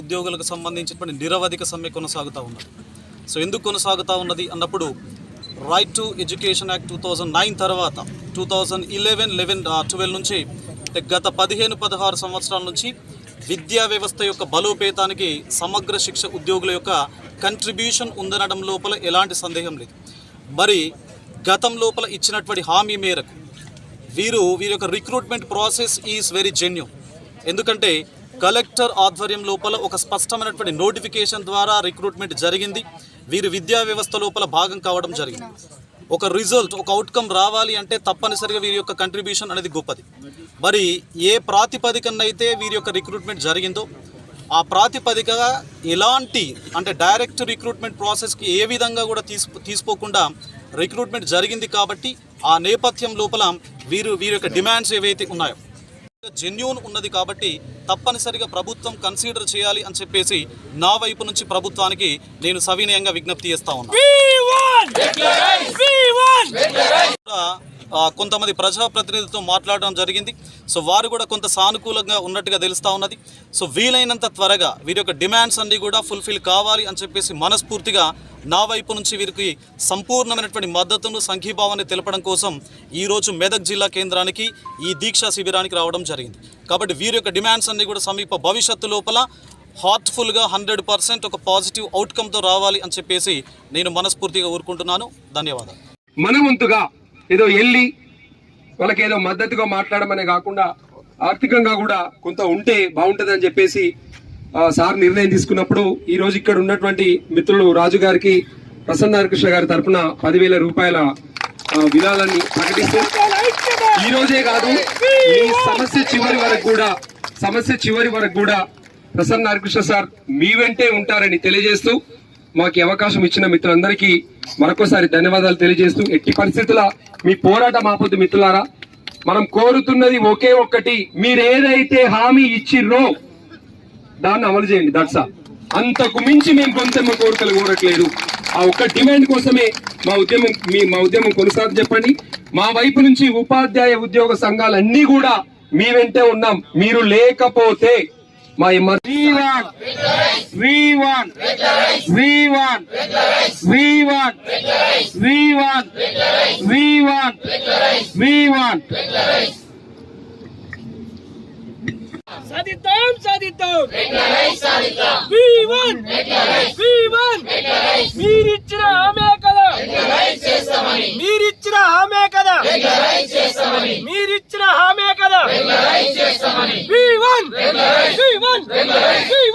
ఉద్యోగులకు సంబంధించినటువంటి నిరవధిక సమ్మె కొనసాగుతూ ఉన్నది. సో ఎందుకు కొనసాగుతూ ఉన్నది అన్నప్పుడు right to education act two thousand nine తర్వాత two thousand eleven eleven twelve నుంచి గత పదిహేను పదహారు సంవత్సరాల నుంచి విద్యా వ్యవస్థ యొక్క బలోపేతానికి సమగ్ర శిక్ష ఉద్యోగుల యొక్క కంట్రిబ్యూషన్ ఉందనడం లోపల ఎలాంటి సందేహం లేదు. మరి గతం లోపల ఇచ్చినటువంటి హామీ మేరకు వీరు వీరి యొక్క recruitment process is very genuine ఎందుకంటే కలెక్టర్ ఆధ్వర్యం లోపల ఒక స్పష్టమైనటువంటి నోటిఫికేషన్ ద్వారా రిక్రూట్మెంట్ జరిగింది. వీరు విద్యా వ్యవస్థ లోపల భాగం కావడం జరిగింది. ఒక రిజల్ట్ ఒక అవుట్కమ్ రావాలి అంటే తప్పనిసరిగా వీరి యొక్క కంట్రిబ్యూషన్ అనేది గొప్పది. మరి ఏ ప్రాతిపదికనైతే వీరి యొక్క రిక్రూట్మెంట్ జరిగిందో ఆ ప్రాతిపదికగా ఎలాంటి అంటే డైరెక్ట్ రిక్రూట్మెంట్ ప్రాసెస్కి ఏ విధంగా కూడా తీసు తీసుకోకుండా రిక్రూట్మెంట్ జరిగింది కాబట్టి ఆ నేపథ్యం లోపల వీరు వీరి యొక్క డిమాండ్స్ ఏవైతే ఉన్నాయో జెన్యూన్ ఉన్నది కాబట్టి తప్పనిసరిగా ప్రభుత్వం కన్సిడర్ చేయాలి అని చెప్పేసి నా వైపు నుంచి ప్రభుత్వానికి నేను సవినయంగా విజ్ఞప్తి చేస్తా ఉన్నా. కొంతమంది ప్రజాప్రతినిధులతో మాట్లాడడం జరిగింది. సో వారు కూడా కొంత సానుకూలంగా ఉన్నట్టుగా తెలుస్తూ ఉన్నది. సో వీలైనంత త్వరగా వీరి యొక్క డిమాండ్స్ అన్నీ కూడా ఫుల్ఫిల్ కావాలి అని చెప్పేసి మనస్ఫూర్తిగా నా వైపు నుంచి వీరికి సంపూర్ణమైనటువంటి మద్దతును సంఘీభావాన్ని తెలపడం కోసం ఈరోజు మెదక్ జిల్లా కేంద్రానికి ఈ దీక్షా శిబిరానికి రావడం జరిగింది. కాబట్టి వీరి యొక్క డిమాండ్స్ అన్ని కూడా సమీప భవిష్యత్తు లోపల హార్ట్ఫుల్గా హండ్రెడ్ పర్సెంట్ ఒక పాజిటివ్ అవుట్కమ్తో రావాలి అని చెప్పేసి నేను మనస్ఫూర్తిగా ఊరుకుంటున్నాను. ధన్యవాదాలు. మనవంతుగా ఏదో వెళ్ళి వాళ్ళకి ఏదో మద్దతుగా మాట్లాడమనే కాకుండా ఆర్థికంగా కూడా కొంత ఉంటే బాగుంటుంది అని చెప్పేసి సార్ నిర్ణయం తీసుకున్నప్పుడు ఈ రోజు ఇక్కడ ఉన్నటువంటి మిత్రులు రాజు గారికి ప్రసన్న హరికృష్ణ గారి తరఫున పదివేల రూపాయల ఆ, విరాళాన్ని ప్రకటిస్తూ ఈ రోజే కాదు ఈ సమస్య చివరి వరకు కూడా సమస్య చివరి వరకు కూడా ప్రసన్న హరికృష్ణ సార్ మీ వెంటే ఉంటారని తెలియజేస్తూ మాకు అవకాశం ఇచ్చిన మిత్రులందరికీ మరొకసారి ధన్యవాదాలు తెలియజేస్తూ ఎట్టి పరిస్థితుల మీ పోరాటం ఆపొద్దు మిత్రులారా. మనం కోరుతున్నది ఒకే ఒక్కటి మీరేదైతే హామీ ఇచ్చిర్రో దాన్ని అమలు చేయండి దట్స అంతకు మించి మేము కొంత కోరికలు కోరట్లేదు. ఆ ఒక్క డిమాండ్ కోసమే మా ఉద్యమం మీ మా ఉద్యమం కొనసాగు చెప్పండి. మా వైపు నుంచి ఉపాధ్యాయ ఉద్యోగ సంఘాలన్నీ కూడా మీ వెంటే ఉన్నాం. మీరు లేకపోతే మా ఎమ్మ- We want, we want, we want, we want, we want, we want, we want. సాధిద్దాం సాధిద్దాం We want, we want. మీరిచ్చిన హామీ కదా మీరిచ్చిన హామీ కదా మీరిచ్చిన We won! We won! We won!